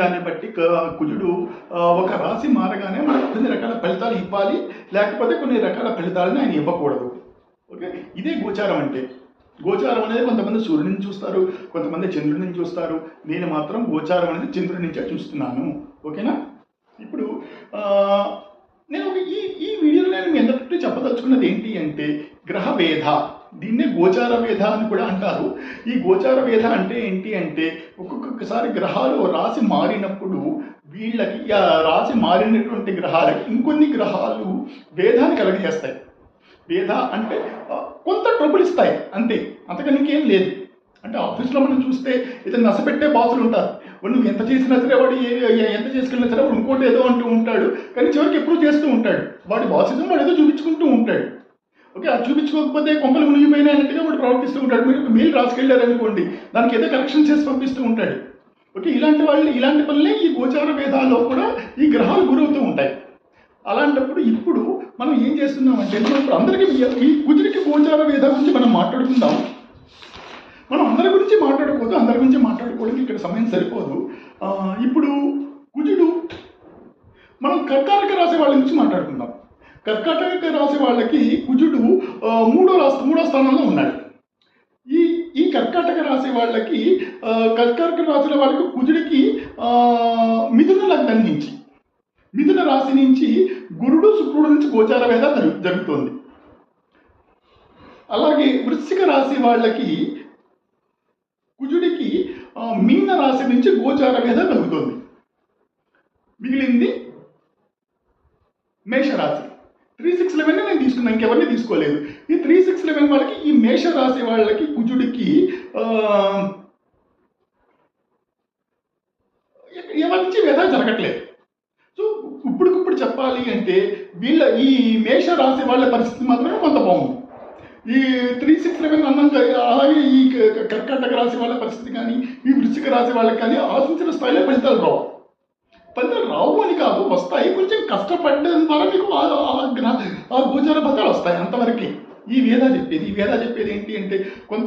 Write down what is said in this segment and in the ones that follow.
దాన్ని బట్టి కుజుడు ఒక రాశి మారగానే మనకు కొన్ని రకాల ఫలితాలు ఇవ్వాలి. లేకపోతే కొన్ని రకాల ఫలితాలను ఆయన ఇవ్వకూడదు. ఓకే? ఇదే గోచారం అంటే. గోచారం అనేది కొంతమంది సూర్యుడిని చూస్తారు కొంతమంది చంద్రుడిని చూస్తారు. నేను మాత్రం గోచారం అనేది చంద్రుడి నుంచే చూస్తున్నాను. ఓకేనా? ఇప్పుడు నేను ఒక ఈ ఈ వీడియోలో నేను మీ అందరికీ చెప్పదలుచుకున్నది ఏంటి అంటే గ్రహ వేధ దీన్నే గోచార వేధ అని కూడా అంటారు. ఈ గోచార వేధ అంటే ఏంటి అంటే ఒక్కొక్కసారి గ్రహాలు రాశి మారినప్పుడు వీళ్ళకి ఆ రాశి మారినటువంటి గ్రహాలకి ఇంకొన్ని గ్రహాలు వేదాన్ని కలగజేస్తాయి వేద అంటే కొంత ట్రబుల్ ఇస్తాయి. అంతే. అంతకని ఇంకేం లేదు. అంటే ఆఫీస్లో మనం చూస్తే ఇతను నసపెట్టే బాసులు ఉంటారు. వాడు నువ్వు ఎంత చేసినా సరే వాడు ఎంత చేసుకెళ్ళినా సరే వాడు ఇంకోటి ఏదో అంటూ ఉంటాడు. కానీ చివరికి ఎప్పుడు చేస్తూ ఉంటాడు. వాడి బాసిజం వాడు ఏదో చూపించుకుంటూ ఉంటాడు. ఓకే అది చూపించుకోకపోతే కొంపలు మునిగిపోయినా అన్నట్టుగా వాడు ప్రవర్తిస్తూ ఉంటాడు. మీరు ఒక మెయిల్ రాసుకెళ్ళారు అనుకోండి దానికి ఏదో కరెక్షన్ చేసి పంపిస్తూ ఉంటాడు. ఓకే ఇలాంటి వాళ్ళు ఇలాంటి పనులే ఈ గోచార వేదాల్లో కూడా ఈ గ్రహాలు గురవుతూ ఉంటాయి. అలాంటప్పుడు ఇప్పుడు మనం ఏం చేస్తున్నామంటే మనం ఇప్పుడు అందరికీ ఈ- కుజుడికి గోచార వేద గురించి మనం మాట్లాడుకుందాం. మనం అందరి గురించి మాట్లాడుకోదు అందరి గురించి మాట్లాడుకోవడానికి ఇక్కడ సమయం సరిపోదు. ఇప్పుడు కుజుడు మనం కర్కారక రాసే వాళ్ళ గురించి కర్కాటక రాశి వాళ్ళకి కుజుడు మూడో రాష్ట్ర మూడో స్థానంలో ఉన్నాడు. ఈ ఈ కర్కాటక రాశి వాళ్ళకి కర్కాటక రాశుల వాళ్ళకి కుజుడికి ఆ, మిథున లగ్నం నుంచి మిథున రాశి నుంచి గురుడు శుక్రుడు నుంచి గోచార వేద జరుగు- జరుగుతోంది. అలాగే వృశ్చిక రాశి వాళ్ళకి కుజుడికి మీన రాశి నుంచి గోచార వేద జరుగుతుంది మిగిలింది మేషరాశి. త్రీ సిక్స్ లెవెన్ నేను తీసుకున్నాను ఇంకెవరిని తీసుకోలేదు. ఈ త్రీ సిక్స్ లెవెన్ వాళ్ళకి ఈ మేష రాశి వాళ్ళకి కుజుడికి ఎవరి నుంచి వేద జరగట్లేదు. సో ఇప్పటికిప్పుడు చెప్పాలి అంటే వీళ్ళ ఈ మేష రాశి వాళ్ళ పరిస్థితి మాత్రమే కొంత బాగుంది. ఈ త్రీ సిక్స్ లెవెన్ అన్నం అలాగే ఈ కర్కాటక రాశి వాళ్ళ పరిస్థితి కానీ ఈ వృశ్చిక రాశి వాళ్ళకి కానీ ఆశించిన స్థాయిలో ఫలితాలు రావు. రావు అని కాదు వస్తాయి. కొంచెం కష్టపడడం ద్వారా మీకు ఆ- ఆ ఆ గోచార ఫలితాలు వస్తాయి అంతవరకే. ఈ వేద చెప్పేది ఈ వేద చెప్పేది ఏంటి అంటే కొంత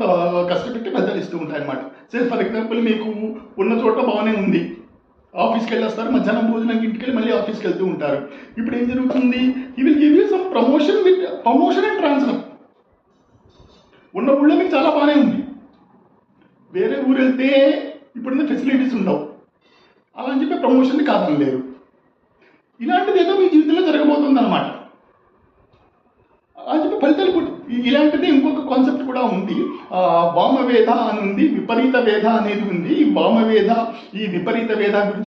కష్టపెట్టి ఫలితాలు ఇస్తూ ఉంటాయి అన్నమాట సరే ఫర్ ఎగ్జాంపుల్ మీకు ఉన్న చోట బాగానే ఉంది. ఆఫీస్కి వెళ్ళేస్తారు మధ్యాహ్నం భోజనానికి ఇంటికి వెళ్ళి మళ్ళీ ఆఫీస్కి వెళ్తూ ఉంటారు. ఇప్పుడు ఏం జరుగుతుంది? He will give you some promotion with promotion and transfer ఉన్న ఊళ్ళో మీకు చాలా బాగానే ఉంది. వేరే ఊరు వెళ్తే ఇప్పుడున్న ఫెసిలిటీస్ ఉండవు. అలా అని చెప్పి ప్రమోషన్ కాదని లేరు ఇలాంటిది ఏదో మీ జీవితంలో జరగబోతుంది అనమాట అని ఫలితాలు ఇలాంటిది ఇంకొక కాన్సెప్ట్ కూడా ఉంది. ఆ, వామవేద అని ఉంది విపరీత వేద అనేది ఉంది. ఈ వామవేద ఈ విపరీత వేద గురించి